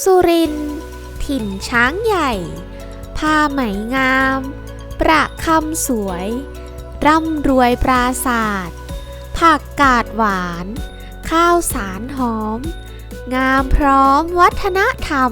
สุรินทร์ถิ่นช้างใหญ่ ผ้าไหมงาม ประคำสวย ร่ำรวยปราศาสตร์ผักกาดหวาน ข้าวสารหอม งามพร้อมวัฒนธรรม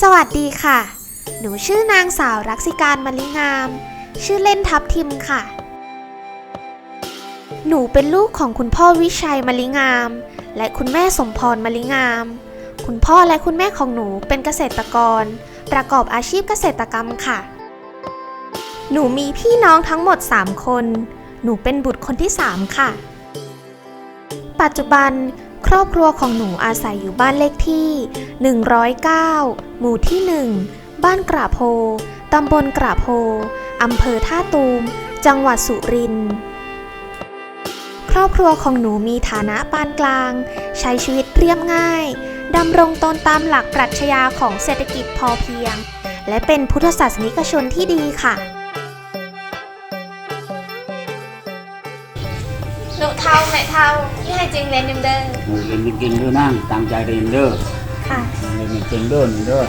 สวัสดีค่ะ หนูชื่อนางสาวรักษิการมลิงาม ชื่อเล่นทับทิมค่ะ หนูเป็นลูกของคุณพ่อวิชัยมลิงาม และคุณแม่สมพรมลิงาม คุณพ่อและคุณแม่ของหนูเป็นเกษตรกร ประกอบอาชีพเกษตรกรรมค่ะ หนูมีพี่น้องทั้งหมด 3 คน หนูเป็นบุตรคนที่ 3 ค่ะ ปัจจุบัน ครอบครัวของหนูอาศัยอยู่บ้านเลขที่ 109 หมู่ที่ 1 บ้านกระโพ ตำบลกระโพ อำเภอท่าตูม จังหวัดสุรินทร์ ครอบครัวของหนูมีฐานะปานกลาง ใช้ชีวิตเรียบง่าย ดำรงตนตามหลักปรัชญาของเศรษฐกิจพอเพียง และเป็นพุทธศาสนิกชนที่ดีค่ะ แม่เท่าที่ให้จริงเรียนยังเดินหนูเรียนเก่งๆเด้อนั่งตั้งใจเรียนเด้อค่ะเรียนเก่งๆเด้อหนูเด้อ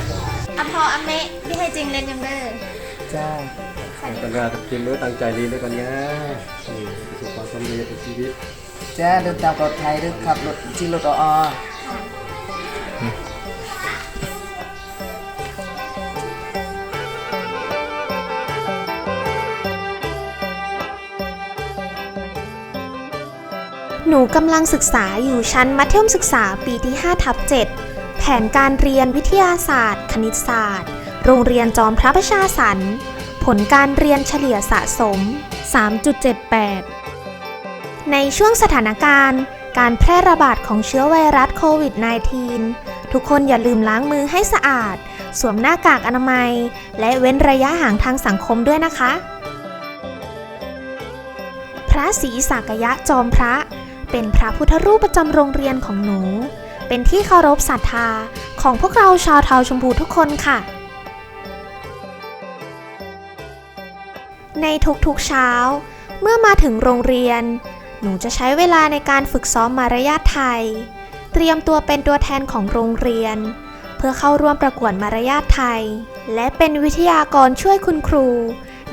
อภออเมะที่ให้จริงเรียนยังเดินจ้าตั้งใจกินด้วยตั้งใจเรียนด้วยกันนะนี่ประสบความสำเร็จในชีวิตจ้าเดินตามปลอดภัยเดินขับรถที่รถออ หนูกำลังศึกษาอยู่ชั้นมัธยมศึกษาปีที่5ทับ7แผนการเรียนวิทยาศาสตร์ คณิตศาสตร์ โรงเรียนจอมพระประชาสรรผลการเรียนเฉลี่ยสะสม 3.78 ในช่วงสถานการณ์ การแพร่ระบาดของเชื้อไวรัสโควิด -19 ทุกคนอย่าลืมล้างมือให้สะอาด สวมหน้ากากอนามัย และเว้นระยะห่างทางสังคมด้วยนะคะ พระศรีสากยะจอมพระ เป็นพระพุทธรูปประจำโรงเรียนของหนู เป็นที่เคารพศรัทธาของพวกเราชาวเทาชมพูทุกคนค่ะ ในทุกๆเช้า เมื่อมาถึงโรงเรียน หนูจะใช้เวลาในการฝึกซ้อมมารยาทไทย เตรียมตัวเป็นตัวแทนของโรงเรียน เพื่อเข้าร่วมประกวดมารยาทไทย และเป็นวิทยากรช่วยคุณครู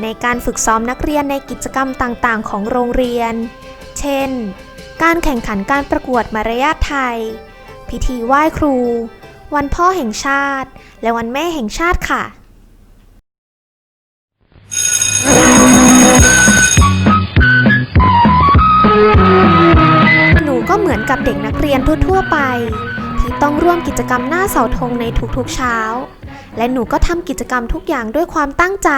ในการฝึกซ้อมนักเรียนในกิจกรรมต่างๆ ของโรงเรียน เช่น การแข่งขันการประกวดมารยาทไทย พิธีไหว้ครู วันพ่อแห่งชาติ และวันแม่แห่งชาติค่ะหนูก็เหมือนกับเด็กนักเรียนทั่วๆไป ที่ต้องร่วมกิจกรรมหน้าเสาธงในทุกๆเช้า และหนูก็ทำกิจกรรมทุกอย่างด้วยความตั้งใจ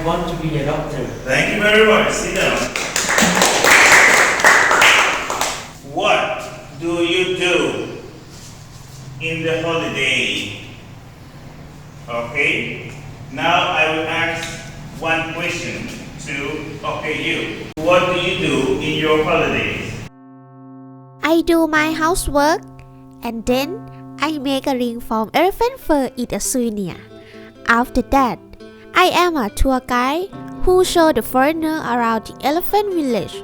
I want to be a doctor. Thank you very much. Sit down. What do you do in the holiday? Okay. Now I will ask one question to okay you. What do you do in your holidays? I do my housework and then I make a ring from elephant fur in a souvenir. After that, I am a tour guide who show the foreigner around the elephant village.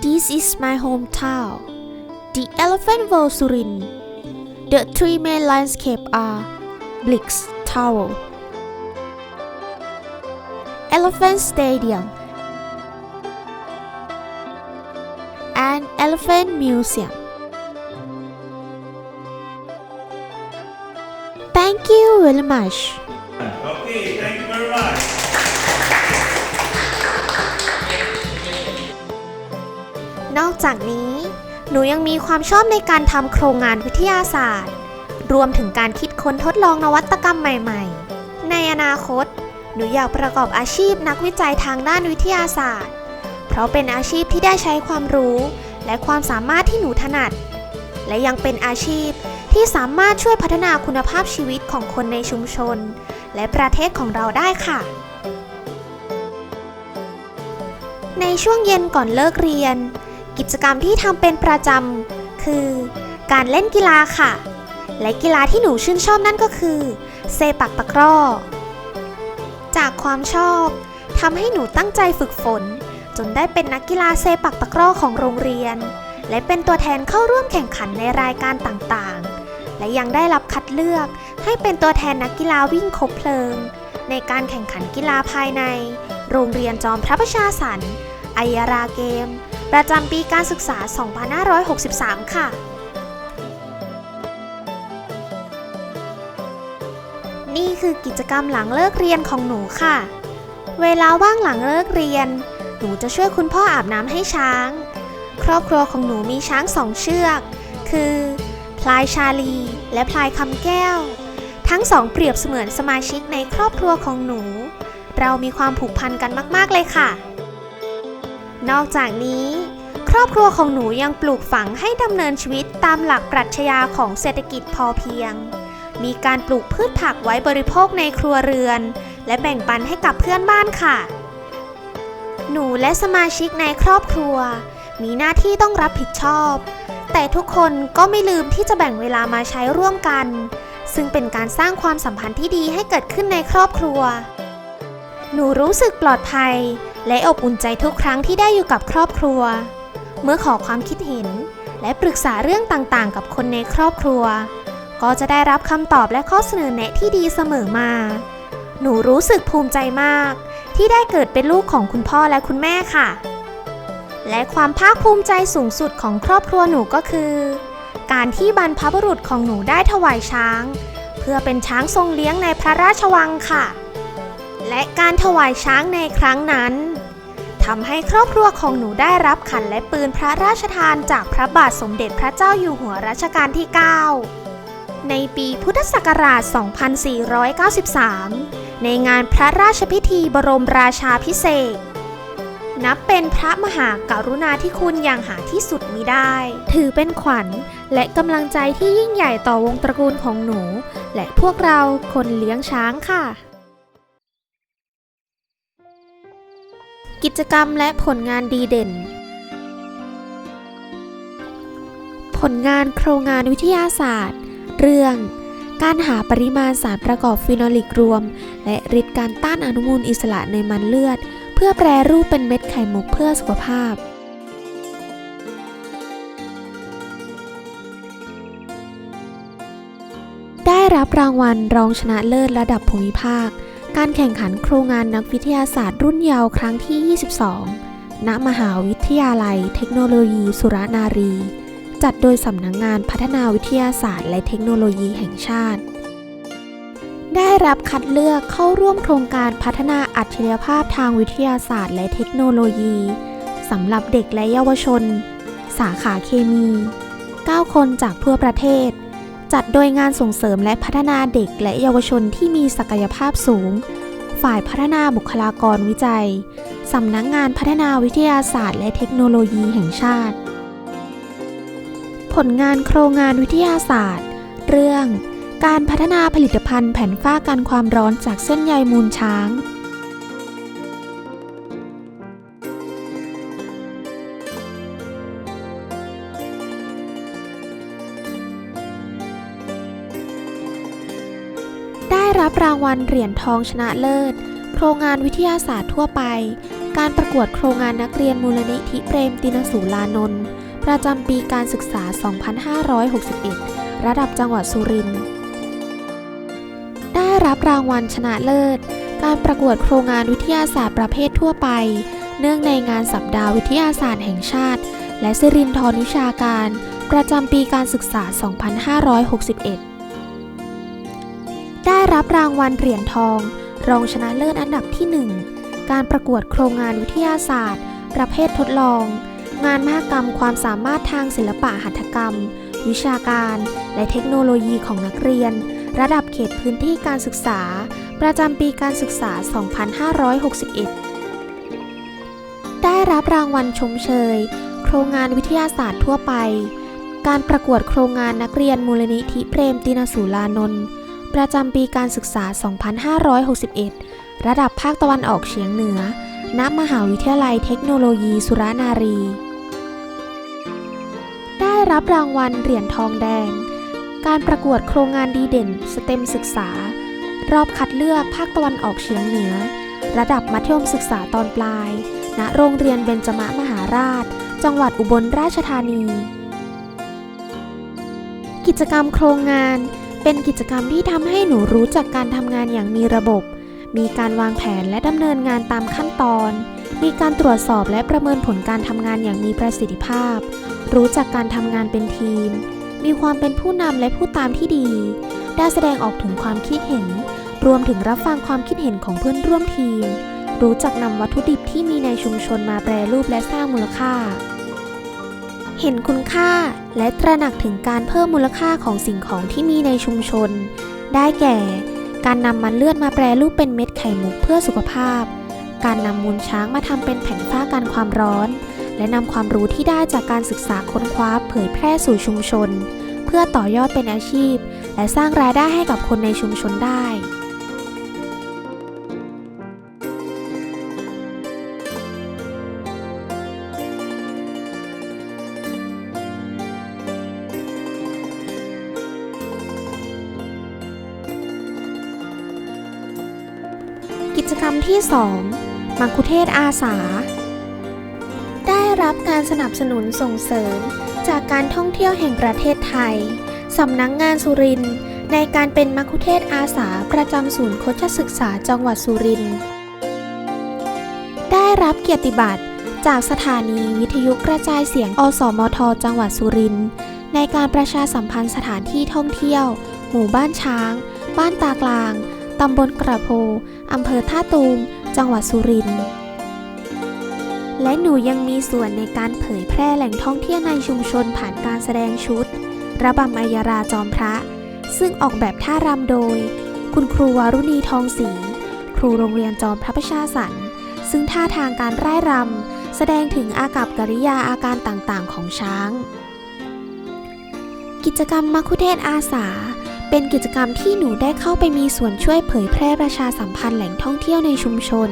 This is my hometown, the Elephant World Surin. The three main landscapes are Blix Tower, Elephant Stadium, and Elephant Museum. Very much. Okay, thank you very much. นอกจากนี้ หนูยังมีความชอบในการทำโครงงานวิทยาศาสตร์ รวมถึงการคิดค้นทดลองนวัตกรรมใหม่ ๆ ในอนาคต หนูอยากประกอบอาชีพนักวิจัยทางด้านวิทยาศาสตร์ เพราะเป็นอาชีพที่ได้ใช้ความรู้ และความสามารถที่หนูถนัด และยังเป็นอาชีพ ที่สามารถช่วยพัฒนาคุณภาพชีวิตของคนในชุมชน และประเทศของเราได้ค่ะ ในช่วงเย็นก่อนเลิกเรียน กิจกรรมที่ทำเป็นประจำคือ การเล่นกีฬาค่ะ และกีฬาที่หนูชื่นชอบนั่นก็คือ เซปักตะกร้อ จากความชอบทำให้หนูตั้งใจฝึกฝน จนได้เป็นนักกีฬาเซปักตะกร้อของโรงเรียนและเป็นตัวแทนเข้าร่วมแข่งขันในรายการต่างๆ และยังได้รับคัดเลือก ให้เป็นตัวแทนนักกีฬาวิ่งคบเพลิง ในการแข่งขันกีฬาภายใน โรงเรียนจอมพระประชาสรรค์ไอยราเกม ประจำปีการศึกษา 2563 ค่ะ นี่คือกิจกรรมหลังเลิกเรียนของหนูค่ะ เวลาว่างหลังเลิกเรียน หนูจะช่วยคุณพ่ออาบน้ำให้ช้าง ครอบครัวของหนูมีช้างสองเชือก คือ พลายชาลี และพลายคำแก้ว ทั้งสองเปรียบเสมือนสมาชิกในครอบครัวของหนู เรามีความผูกพันกันมาก ๆ เลยค่ะ นอกจากนี้ ครอบครัวของหนูยังปลูกฝังให้ดำเนินชีวิตตามหลักปรัชญาของเศรษฐกิจพอเพียง มีการปลูกพืชผักไว้บริโภคในครัวเรือน และแบ่งปันให้กับเพื่อนบ้านค่ะ หนูและสมาชิกในครอบครัว มีหน้าที่ต้องรับผิดชอบ แต่ทุกคนก็ไม่ลืมที่จะแบ่งเวลามาใช้ร่วมกัน ซึ่งเป็นการสร้างความสัมพันธ์ที่ดีให้เกิดขึ้นในครอบครัว หนูรู้สึกปลอดภัย และอบอุ่นใจทุกครั้งที่ได้อยู่กับครอบครัว เมื่อขอความคิดเห็น และปรึกษาเรื่องต่างๆ กับคนในครอบครัว ก็จะได้รับคำตอบและข้อเสนอแนะที่ดีเสมอมา หนูรู้สึกภูมิใจมาก ที่ได้เกิดเป็นลูกของคุณพ่อและคุณแม่ค่ะ และความภาคภูมิใจสูงสุดของครอบครัวหนูก็คือ การที่บรรพบุรุษของหนูได้ถวายช้าง เพื่อเป็นช้างทรงเลี้ยงในพระราชวังค่ะ และการถวายช้างในครั้งนั้นทำให้ครอบครัวของหนูได้รับขันและปืนพระราชทานจากพระบาทสมเด็จพระเจ้าอยู่หัวรัชกาลที่ 9 ในปีพุทธศักราช 2493 ในงานพระราชพิธีบรมราชาพิเศษ นับเป็นพระมหากรุณาธิคุณอย่างหาที่สุดมิได้ ถือเป็นขวัญและกำลังใจที่ยิ่งใหญ่ต่อวงตระกูลของหนู และพวกเราคนเลี้ยงช้างค่ะ กิจกรรมและผลงานดีเด่น ผลงานโครงงานวิทยาศาสตร์ เรื่องการหาปริมาณสารประกอบฟีนอลิกรวม และฤทธิ์การต้านอนุมูลอิสระในมันเลือด พื่อแปรรูปเป็นเม็ดไข่มุกเพื่อสุขภาพ ได้รับรางวัลรองชนะเลิศระดับภูมิภาค การแข่งขันโครงงานนักวิทยาศาสตร์รุ่นเยาว์ครั้งที่ 22 ณ มหาวิทยาลัย เทคโนโลยีสุรนารี จัดโดยสำนักงงานพัฒนาวิทยาศาสตร์และเทคโนโลยีแห่งชาติ ได้รับคัดเลือกเข้าร่วมโครงการพัฒนาอัจฉริยภาพทางวิทยาศาสตร์และเทคโนโลยีสำหรับเด็กและเยาวชน สาขาเคมี 9 คนจากทั่วประเทศ จัดโดยงานส่งเสริมและพัฒนาเด็กและเยาวชนที่มีศักยภาพสูง ฝ่ายพัฒนาบุคลากรวิจัยสสำนักงานพัฒนาวิทยาศาสตร์และเทคโนโลยีแห่งชาติ ผลงานโครงงานวิทยาศาสตร์ เรื่อง การพัฒนาผลิตภัณฑ์แผ่นฝ้ากันความร้อนจากเส้นใยมูลช้าง ได้รับรางวัลเหรียญทองชนะเลิศ โครงงานวิทยาศาสตร์ทั่วไป การประกวดโครงงานนักเรียนมูลนิธิเปรมตินสูลานนท์ประจำปีการศึกษา 2561 ระดับจังหวัดสุรินทร์ รางวัลชนะเลิศ การประกวดโครงงานวิทยาศาสตร์ประเภททั่วไป เนื่องในงานสัปดาห์วิทยาศาสตร์แห่งชาติ และสิรินทรวิชาการ ประจำปีการศึกษา 2561 ได้รับรางวัลเหรียญทอง รองชนะเลิศอันดับที่ 1 การประกวดโครงงานวิทยาศาสตร์ ประเภททดลอง งานมหกรรมความสามารถทางศิลปะหัตถกรรม วิชาการ และเทคโนโลยีของนักเรียน ระดับเขตพื้นที่การศึกษา ประจำปีการศึกษา 2561 ได้รับรางวัลชมเชย โครงงานวิทยาศาสตร์ทั่วไป การประกวดโครงงานนักเรียนมูลนิธิเปรมตินสูลานนท์ประจำปีการศึกษา 2561 ระดับภาคตะวันออกเฉียงเหนือ ณ มหาวิทยาลัยเทคโนโลยีสุรานารี ได้รับรางวัลเหรียญทองแดง การประกวดโครงงานดีเด่นสเต็มศึกษา รอบคัดเลือกภาคตะวันออกเฉียงเหนือ ระดับมัธยมศึกษาตอนปลาย ณ โรงเรียนเบญจมะมหาราช จังหวัดอุบลราชธานี กิจกรรมโครงงาน เป็นกิจกรรมที่ทำให้หนูรู้จักการทำงานอย่างมีระบบ มีการวางแผนและดำเนินงานตามขั้นตอน มีการตรวจสอบและประเมินผลการทำงานอย่างมีประสิทธิภาพ รู้จักการทำงานเป็นทีม มีความเป็นผู้นำและผู้ตามที่ดี ได้แสดงออกถึงความคิดเห็น รวมถึงรับฟังความคิดเห็นของเพื่อนร่วมทีม รู้จักนำวัตถุดิบที่มีในชุมชนมาแปรรูปและสร้างมูลค่า เห็นคุณค่าและตระหนักถึงการเพิ่มมูลค่าของสิ่งของที่มีในชุมชน ได้แก่ การนำมันเลือดมาแปรรูปเป็นเม็ดไข่มุกเพื่อสุขภาพ การนำมูลช้างมาทำเป็นแผ่นผ้ากันความร้อน และนำความรู้ที่ได้จากการศึกษาค้นคว้าเผยแพร่สู่ชุมชน เพื่อต่อยอดเป็นอาชีพ และสร้างรายได้ให้กับคนในชุมชนได้กิจกรรมที่ 2 มังคุเทศอาสา รับการสนับสนุนส่งเสริม จากการท่องเที่ยวแห่งประเทศไทย สำนักงงานสุรินทร์ในการเป็นมัคคุเทศอาสาประจำศูนย์โคชศึกษาจังหวัดสุรินทร์ได้รับเกียรติบัตรจากสถานีวิทยุกระจายเสียง อสมท จังหวัดสุรินทร์ในการประชาสัมพันธ์สถานที่ท่องเที่ยว หมู่บ้านช้าง บ้านตากลาง ตำบลกระโพอำเภอท่าตูม จังหวัดสุรินทร์ และหนูยังมีส่วนในการเผยแพร่แหล่งท่องเที่ยวในชุมชนผ่านการแสดงชุด ระบำอัยราจอมพระ ซึ่งออกแบบท่ารำโดย คุณครูวารุณีทองศรีครูโรงเรียนจอมพระประชาสรรค์ซึ่งท่าทางการร่ายรำแสดงถึงอากับกิริยาอาการต่างๆ ของช้าง กิจกรรมมัคุเทศอาสา เป็นกิจกรรมที่หนูได้เข้าไปมีส่วนช่วยเผยแพร่ประชาสัมพันธ์แหล่งท่องเที่ยวในชุมชน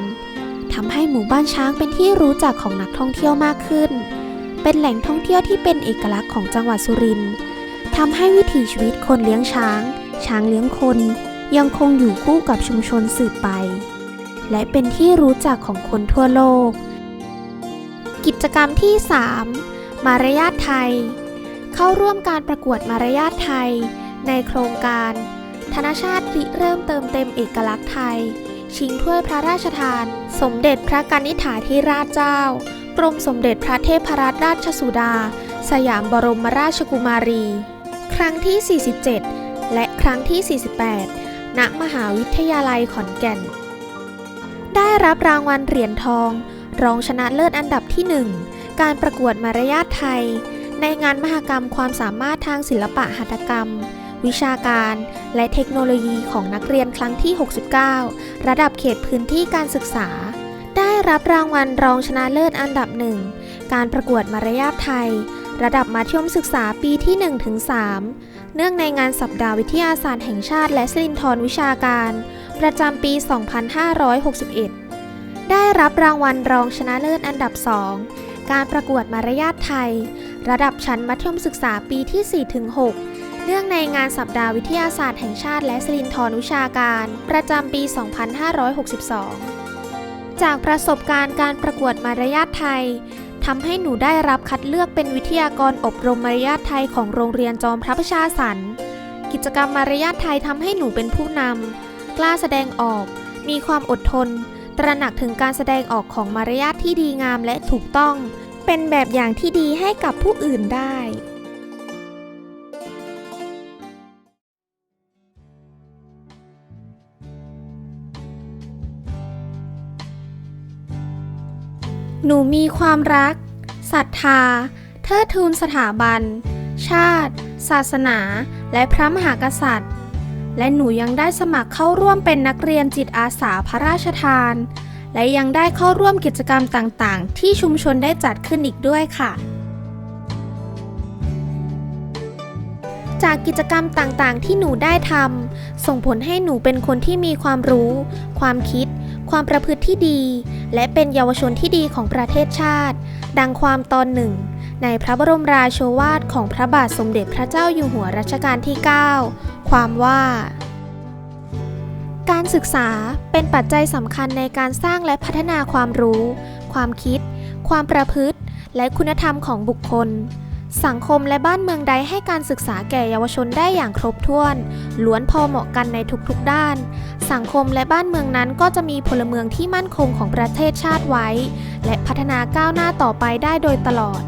ทำให้หมู่บ้านช้างเป็นที่รู้จักของนักท่องเที่ยวมากขึ้น เป็นแหล่งท่องเที่ยวที่เป็นเอกลักษณ์ของจังหวัดสุรินทร์ทำให้วิถีชีวิตคนเลี้ยงช้าง ช้างเลี้ยงคน ยังคงอยู่คู่กับชุมชนสืบไป และเป็นที่รู้จักของคนทั่วโลก กิจกรรมที่ 3 มารยาทไทย เข้าร่วมการประกวดมารยาทไทย ในโครงการ ธนชาติริเริ่มเติมเต็มเอกลักษณ์ไทย ชิงถ้วยพระราชทาน สมเด็จพระกนิษฐาธิราชเจ้า กรมสมเด็จพระเทพรัตนราชสุดา สยามบรมราชกุมารี ครั้งที่ 47 และครั้งที่ 48 ณ มหาวิทยาลัยขอนแก่น ได้รับรางวัลเหรียญทอง รองชนะเลิศอันดับที่ 1 การประกวดมารยาทไทย ในงานมหกรรมความสามารถทางศิลปะหัตถกรรม วิชาการ และเทคโนโลยีของนักเรียนครั้งที่ 69 ระดับเขตพื้นที่การศึกษา ได้รับรางวัลรองชนะเลิศอันดับหนึ่ง การประกวดมารยาทไทย ระดับมัธยมศึกษาปีที่ 1-3 เนื่องในงานสัปดาห์วิทยาศาสตร์แห่งชาติ และสิรินทรวิชาการ ประจำปี 2561 ได้รับรางวัลรองชนะเลิศอันดับ2การประกวดมารยาทไทย ระดับชั้นมัธยมศึกษาปีที่ 4-6 เนื่องในงานสัปดาห์วิทยาศาสตร์แห่งชาติ และสิรินทรวิชาการ ประจำปี 2562 จากประสบการณ์การประกวดมารยาทไทยทำให้หนูได้รับคัดเลือกเป็นวิทยากรอบรมมารยาทไทยของโรงเรียนจอมพระประชาสรรกิจกรรมมารยาทไทยทำให้หนูเป็นผู้นำกล้าแสดงออก มีความอดทน ตระหนักถึงการแสดงออกของมารยาทที่ดีงามและถูกต้อง เป็นแบบอย่างที่ดีให้กับผู้อื่นได้ หนูมีความรักศรัทธา เทิดทูนสถาบัน ชาติ ศาสนา และพระมหากษัตริย์ และหนูยังได้สมัครเข้าร่วมเป็นนักเรียนจิตอาสาพระราชทาน และยังได้เข้าร่วมกิจกรรมต่างๆ ที่ชุมชนได้จัดขึ้นอีกด้วยค่ะ จากกิจกรรมต่างๆ ที่หนูได้ทำส่งผลให้หนูเป็นคนที่มีความรู้ ความคิด ความประพฤติที่ดี และเป็นเยาวชนที่ดีของประเทศชาติ ดังความตอนหนึ่ง ในพระบรมราโชวาทของพระบาทสมเด็จพระเจ้าอยู่หัวรัชกาลที่ 9 ความว่า การศึกษาเป็นปัจจัยสำคัญในการสร้างและพัฒนาความรู้ ความคิด ความประพฤติ และคุณธรรมของบุคคล สังคมและบ้านเมืองใดให้การศึกษาแก่เยาวชนได้อย่างครบถ้วน ล้วนพอเหมาะกันในทุกๆด้าน สังคมและบ้านเมืองนั้นก็จะมีพลเมืองที่มั่นคงของประเทศชาติไว้ และพัฒนาก้าวหน้าต่อไปได้โดยตลอด